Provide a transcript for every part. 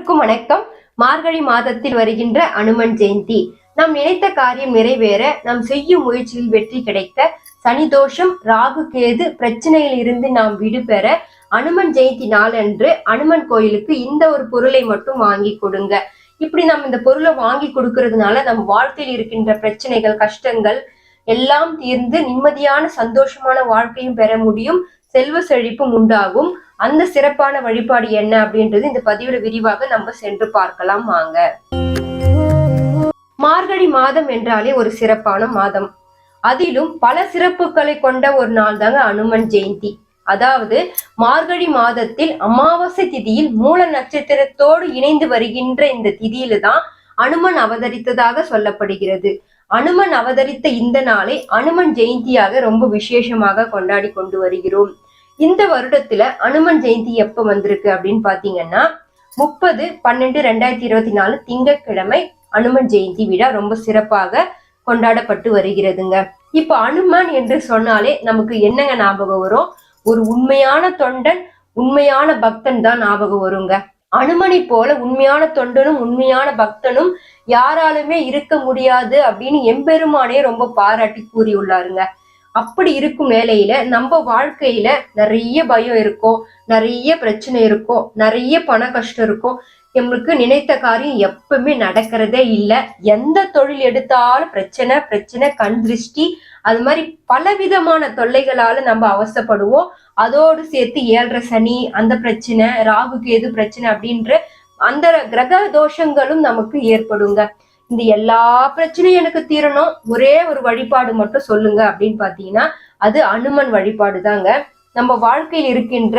அனைவருக்கும் வணக்கம். மார்கழி மாதத்தில் வருகின்ற அனுமன் ஜெயந்தி. நாம் நினைத்த காரியம் நிறைவேற நாம் செய்யும் முயற்சியில் வெற்றி கிடைக்க சனி தோஷம் ராகு கேது பிரச்சனையில் இருந்து நாம் விடுபெற அனுமன் ஜெயந்தி நாளன்று அனுமன் கோயிலுக்கு இந்த ஒரு பொருளை மட்டும் வாங்கி கொடுங்க. இப்படி நம்ம இந்த பொருளை வாங்கி கொடுக்கறதுனால நம் வாழ்க்கையில் இருக்கின்ற பிரச்சனைகள் கஷ்டங்கள் எல்லாம் தீர்ந்து நிம்மதியான சந்தோஷமான வாழ்க்கையும் பெற முடியும் செல்வ செழிப்பும் உண்டாகும். அந்த சிறப்பான வழிபாடு என்ன அப்படின்றது இந்த பதிவுல விரிவாக நம்ம சென்று பார்க்கலாம் வாங்க. மார்கழி மாதம் என்றாலே ஒரு சிறப்பான மாதம். அதிலும் பல சிறப்புகளை கொண்ட ஒரு நாள் தாங்க அனுமன் ஜெயந்தி. அதாவது மார்கழி மாதத்தில் அமாவாசை திதியில் மூல நட்சத்திரத்தோடு இணைந்து வருகின்ற இந்த திதியில தான் அனுமன் அவதரித்ததாக சொல்லப்படுகிறது. அனுமன் அவதரித்த இந்த நாளை அனுமன் ஜெயந்தியாக ரொம்ப விசேஷமாக கொண்டாடி கொண்டு வருகிறோம். இந்த வருடத்துல அனுமன் ஜெயந்தி எப்ப வந்திருக்கு அப்படின்னு பாத்தீங்கன்னா முப்பது பன்னெண்டு ரெண்டாயிரத்தி இருபத்தி நாலு திங்கட்கிழமை அனுமன் ஜெயந்தி விழா ரொம்ப சிறப்பாக கொண்டாடப்பட்டு வருகிறதுங்க. இப்ப அனுமன் என்று சொன்னாலே நமக்கு என்னங்க ஞாபகம் வரும்? ஒரு உண்மையான தொண்டன் உண்மையான பக்தன் தான் ஞாபகம் வருங்க. அனுமனை போல உண்மையான தொண்டனும் உண்மையான பக்தனும் யாராலுமே இருக்க முடியாது அப்படின்னு எம்பெருமானே ரொம்ப பாராட்டி கூறியுள்ளாருங்க. அப்படி இருக்கும் வேலையில நம்ம வாழ்க்கையில நிறைய பயம் இருக்கும் நிறைய பிரச்சனை இருக்கும் நிறைய பண கஷ்டம் இருக்கும் நம்மளுக்கு நினைத்த காரியம் எப்பவுமே நடக்கிறதே இல்லை. எந்த தொழில் எடுத்தாலும் பிரச்சனை பிரச்சனை கண் திருஷ்டி அது மாதிரி பலவிதமான தொல்லைகளால நம்ம அவசப்படுவோம். அதோடு சேர்த்து ஏழரை சனி அந்த பிரச்சனை ராகுக்கு எது பிரச்சனை அப்படின்ற அந்த கிரக தோஷங்களும் நமக்கு ஏற்படுங்க. இந்த எல்லா பிரச்சனையும் எனக்கு தீரணும். ஒரே ஒரு வழிபாடு மட்டும் சொல்லுங்க அப்படின்னு பாத்தீங்கன்னா அது அனுமன் வழிபாடு தாங்க நம்ம வாழ்க்கையில் இருக்கின்ற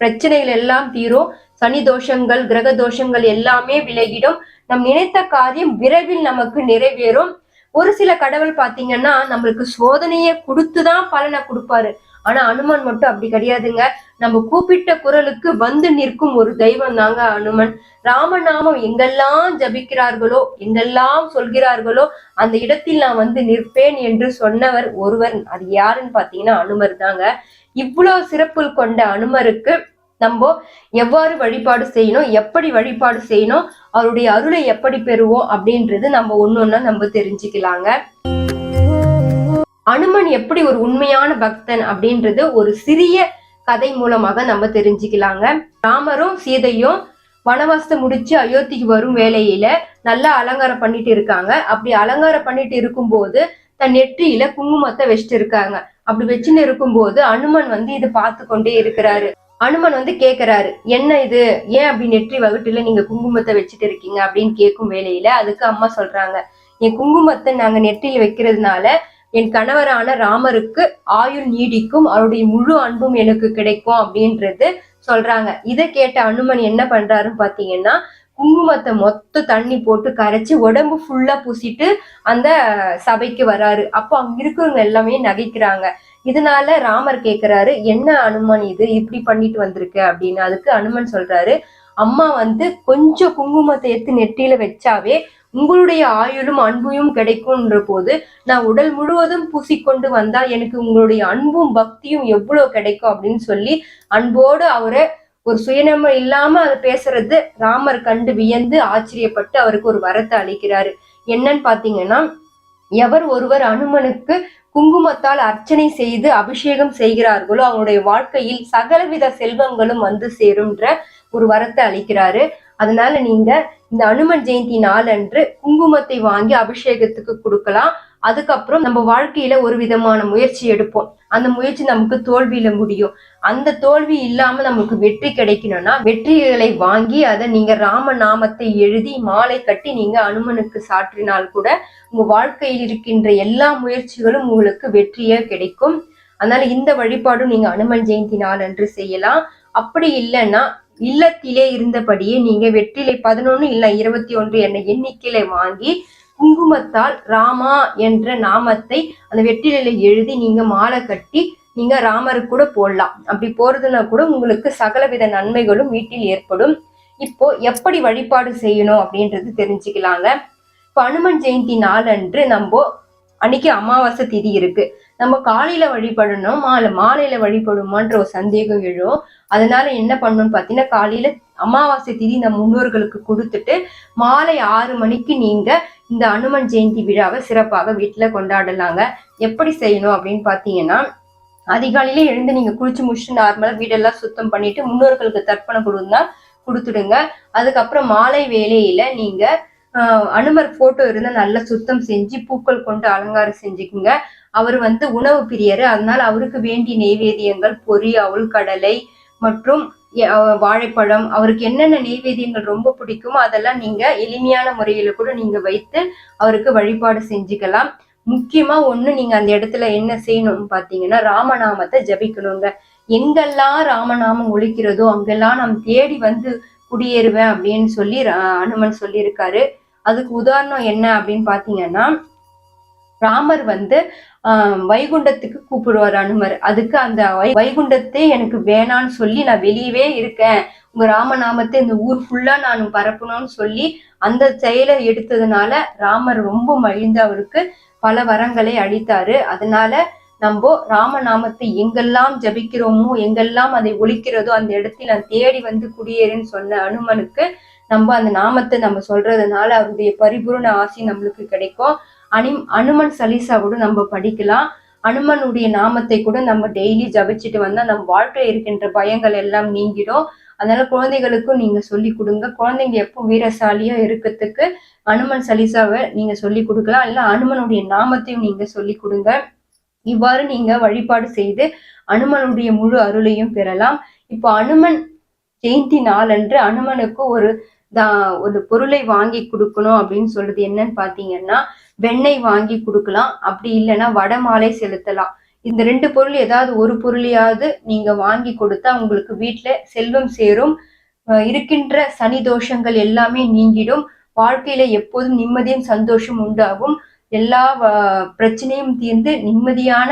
பிரச்சனைகள் எல்லாம் தீரும். சனி தோஷங்கள் கிரக தோஷங்கள் எல்லாமே விலகிடும். நம் நினைத்த காரியம் விரைவில் நமக்கு நிறைவேறும். ஒரு சில கடவுள் பாத்தீங்கன்னா நம்மளுக்கு சோதனையை கொடுத்துதான் பலனை கொடுப்பாரு. ஆனா அனுமன் மட்டும் அப்படி கிடையாதுங்க. நம்ம கூப்பிட்ட குரலுக்கு வந்து நிற்கும் ஒரு தெய்வம் தாங்க அனுமன். ராமநாமம் எங்கெல்லாம் ஜபிக்கிறார்களோ எங்கெல்லாம் சொல்கிறார்களோ அந்த இடத்தில் நான் வந்து நிற்பேன் என்று சொன்னவர் ஒருவர். அது யாருன்னு பாத்தீங்கன்னா அனுமர் தாங்க. இவ்வளவு சிறப்பு கொண்ட அனுமருக்கு நம்ம எவ்வாறு வழிபாடு செய்யணும் எப்படி வழிபாடு செய்யணும் அவருடைய அருளை எப்படி பெறுவோம் அப்படின்றது நம்ம ஒன்னொன்னா நம்ம தெரிஞ்சுக்கலாங்க. அனுமன் எப்படி ஒரு உண்மையான பக்தன் அப்படின்றது ஒரு சிறிய கதை மூலமாக நம்ம தெரிஞ்சுக்கலாங்க. ராமரும் சீதையும் வனவாசத்தை முடிச்சு அயோத்திக்கு வரும் வேலையில நல்லா அலங்காரம் பண்ணிட்டு இருக்காங்க. அப்படி அலங்காரம் பண்ணிட்டு இருக்கும்போது தன் நெற்றியில குங்குமத்தை வச்சுட்டு இருக்காங்க. அப்படி வச்சுன்னு இருக்கும்போது அனுமன் வந்து இதை பார்த்து கொண்டே இருக்கிறாரு. அனுமன் வந்து கேக்குறாரு என்ன இது? ஏன் அப்படி நெற்றி வகுட்டுல நீங்க குங்குமத்தை வச்சுட்டு இருக்கீங்க? அப்படின்னு கேட்கும் வேலையில அதுக்கு அம்மா சொல்றாங்க என் குங்குமத்தை நாங்க நெற்றியில வைக்கிறதுனால என் கணவரான ராமருக்கு ஆயுள் நீடிக்கும் அவருடைய முழு அன்பும் எனக்கு கிடைக்கும் அப்படின்றது சொல்றாங்க. இதை கேட்ட அனுமன் என்ன பண்றாருன்னு பாத்தீங்கன்னா குங்குமத்தை மொத்த தண்ணி போட்டு கரைச்சி உடம்பு ஃபுல்லா பூசிட்டு அந்த சபைக்கு வராரு. அப்போ அங்க இருக்கிறவங்க எல்லாமே நகைக்கிறாங்க. இதனால ராமர் கேக்குறாரு என்ன அனுமன் இது? இப்படி பண்ணிட்டு வந்திருக்கு? அப்படின்னு. அதுக்கு அனுமன் சொல்றாரு அம்மா வந்து கொஞ்சம் குங்குமத்தை எடுத்து நெட்டியில வச்சாவே உங்களுடைய ஆயுளும் அன்பையும் கிடைக்கும்ன்ற போது நான் உடல் முழுவதும் பூசிக்கொண்டு வந்தால் எனக்கு உங்களுடைய அன்பும் பக்தியும் எவ்வளவு கிடைக்கும் அப்படின்னு சொல்லி அன்போடு அவரை ஒரு சுயநலம் இல்லாம அதை பேசுறது ராமர் கண்டு வியந்து ஆச்சரியப்பட்டு அவருக்கு ஒரு வரத்தை அளிக்கிறாரு. என்னன்னு பாத்தீங்கன்னா எவர் ஒருவர் அனுமனுக்கு குங்குமத்தால் அர்ச்சனை செய்து அபிஷேகம் செய்கிறார்களோ அவங்களுடைய வாழ்க்கையில் சகலவித செல்வங்களும் வந்து சேரும்ன்ற ஒரு வரத்தை அளிக்கிறாரு. அதனால நீங்க இந்த அனுமன் ஜெயந்தி நாளன்று குங்குமத்தை வாங்கி அபிஷேகத்துக்கு கொடுக்கலாம். அதுக்கப்புறம் நம்ம வாழ்க்கையில ஒரு விதமான முயற்சி எடுப்போம். அந்த முயற்சி நமக்கு தோல்வியில முடியும். அந்த தோல்வி இல்லாம நமக்கு வெற்றி கிடைக்கணும்னா வெற்றிகளை வாங்கி அதை நீங்க ராம நாமத்தை எழுதி மாலை கட்டி நீங்க அனுமனுக்கு சாற்றினால் கூட உங்க வாழ்க்கையில் இருக்கின்ற எல்லா முயற்சிகளும் உங்களுக்கு வெற்றியே கிடைக்கும். அதனால இந்த வழிபாடும் நீங்க அனுமன் ஜெயந்தி நாள் அன்று செய்யலாம். அப்படி இல்லைன்னா இல்லத்திலே இருந்தபடியே நீங்க வெற்றிலை பதினொன்னு இல்ல இருபத்தி ஒன்று என்ற எண்ணிக்கையில வாங்கி குங்குமத்தால் ராமா என்ற நாமத்தை அந்த வெற்றிலையில எழுதி நீங்க மாலை கட்டி நீங்க ராமருக்கு கூட போடலாம். அப்படி போறதுனா கூட உங்களுக்கு சகலவித நன்மைகளும் வீட்டில் ஏற்படும். இப்போ எப்படி வழிபாடு செய்யணும் அப்படின்றது தெரிஞ்சுக்கலாங்க. இப்போ அனுமன் ஜெயந்தி நாளன்று நம்ம அன்னைக்கு அமாவாசை திதி இருக்கு. நம்ம காலையில வழிபடணும் மாலை மாலையில வழிபடுமான்ற ஒரு சந்தேகம் எழும். அதனால என்ன பண்ணணும்னு பார்த்தீங்கன்னா காலையில அமாவாசை திதி நம்ம முன்னோர்களுக்கு கொடுத்துட்டு மாலை ஆறு மணிக்கு நீங்க இந்த அனுமன் ஜெயந்தி விழாவை சிறப்பாக வீட்டில் கொண்டாடலாங்க. எப்படி செய்யணும் அப்படின்னு பார்த்தீங்கன்னா அதிகாலையில எழுந்து நீங்க குளிச்சு முடிச்சுட்டு நார்மலா வீடெல்லாம் சுத்தம் பண்ணிட்டு முன்னோர்களுக்கு தர்ப்பணம் கொடுந்தா கொடுத்துடுங்க. அதுக்கப்புறம் மாலை வேலையில நீங்க அனுமர் போட்டோ இருந்தா நல்லா சுத்தம் செஞ்சு பூக்கள் கொண்டு அலங்காரம் செஞ்சுக்குங்க. அவர் வந்து உணவு பிரியரு. அதனால அவருக்கு வேண்டிய நெய்வேதியங்கள் பொரி அவுள் கடலை மற்றும் வாழைப்பழம் அவருக்கு என்னென்ன நெய்வேத்தியங்கள் ரொம்ப பிடிக்குமோ அதெல்லாம் நீங்க எளிமையான முறையில கூட நீங்க வைத்து அவருக்கு வழிபாடு செஞ்சுக்கலாம். முக்கியமா ஒண்ணு நீங்க அந்த இடத்துல என்ன செய்யணும்னு பாத்தீங்கன்னா ராமநாமத்தை ஜபிக்கணுங்க. எங்கெல்லாம் ராமநாமம் ஒழிக்கிறதோ அங்கெல்லாம் நாம் தேடி வந்து குடியேறுவேன் அப்படின்னு சொல்லி அனுமன் சொல்லியிருக்காரு. அதுக்கு உதாரணம் என்ன அப்படின்னு பாத்தீங்கன்னா ராமர் வந்து வைகுண்டத்துக்கு கூப்பிடுவார் அனுமர். அதுக்கு அந்த வை- வைகுண்டத்தை எனக்கு வேணான்னு சொல்லி நான் வெளியவே இருக்கேன். உங்க ராமநாமத்தை இந்த ஊர் ஃபுல்லா நான் பரப்பணும்னு சொல்லி அந்த செயலை எடுத்ததுனால ராமர் ரொம்ப மகிழ்ந்து அவருக்கு பல வரங்களை அளித்தாரு. அதனால நம்ம ராமநாமத்தை எங்கெல்லாம் ஜபிக்கிறோமோ எங்கெல்லாம் அதை ஒழிக்கிறதோ அந்த இடத்தில் நான் தேடி வந்து குடியேறுன்னு சொன்ன அனுமனுக்கு நம்ம அந்த நாமத்தை நம்ம சொல்றதுனால அவருடைய பரிபூர்ண ஆசி நம்மளுக்கு கிடைக்கும். அனி அனுமன் சலீசா கூட நம்ம படிக்கலாம். அனுமனுடைய நாமத்தை கூட நம்ம டெய்லி ஜபிச்சுட்டு வந்தா நம்ம வாழ்க்கையில் இருக்கின்ற பயங்கள் எல்லாம் நீங்கிடும். அதனால குழந்தைகளுக்கும் நீங்க சொல்லி கொடுங்க. குழந்தைங்க எப்போ வீரசாலியா இருக்கிறதுக்கு அனுமன் சலீசாவை நீங்க சொல்லி கொடுக்கலாம். இல்ல அனுமனுடைய நாமத்தையும் நீங்க சொல்லி கொடுங்க. இவ்வாறு நீங்க வழிபாடு செய்து அனுமனுடைய முழு அருளையும் பெறலாம். இப்போ அனுமன் ஜெயந்தி நாளன்று அனுமனுக்கு ஒரு ஒரு பொருளை வாங்கி கொடுக்கணும் அப்படின்னு சொல்றது என்னன்னு பாத்தீங்கன்னா வெண்ணெய் வாங்கி கொடுக்கலாம். அப்படி இல்லைன்னா வடமாலை செலுத்தலாம். இந்த ரெண்டு பொருள் ஏதாவது ஒரு பொருளையாவது நீங்க வாங்கி கொடுத்தா உங்களுக்கு வீட்டுல செல்வம் சேரும். இருக்கின்ற சனி தோஷங்கள் எல்லாமே நீங்கிடும். வாழ்க்கையில எப்போதும் நிம்மதியும் சந்தோஷம் உண்டாகும். எல்லா பிரச்சனையும் தீர்ந்து நிம்மதியான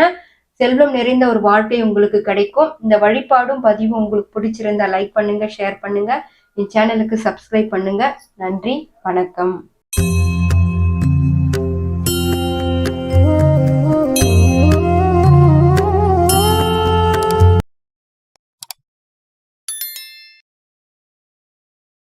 செல்வம் நிறைந்த ஒரு வாழ்க்கை உங்களுக்கு கிடைக்கும். இந்த வழிபாடும் பதிவும் உங்களுக்கு பிடிச்சிருந்தா லைக் பண்ணுங்க ஷேர் பண்ணுங்க. என் சேனலுக்கு சப்ஸ்கிரைப் பண்ணுங்க. நன்றி வணக்கம்.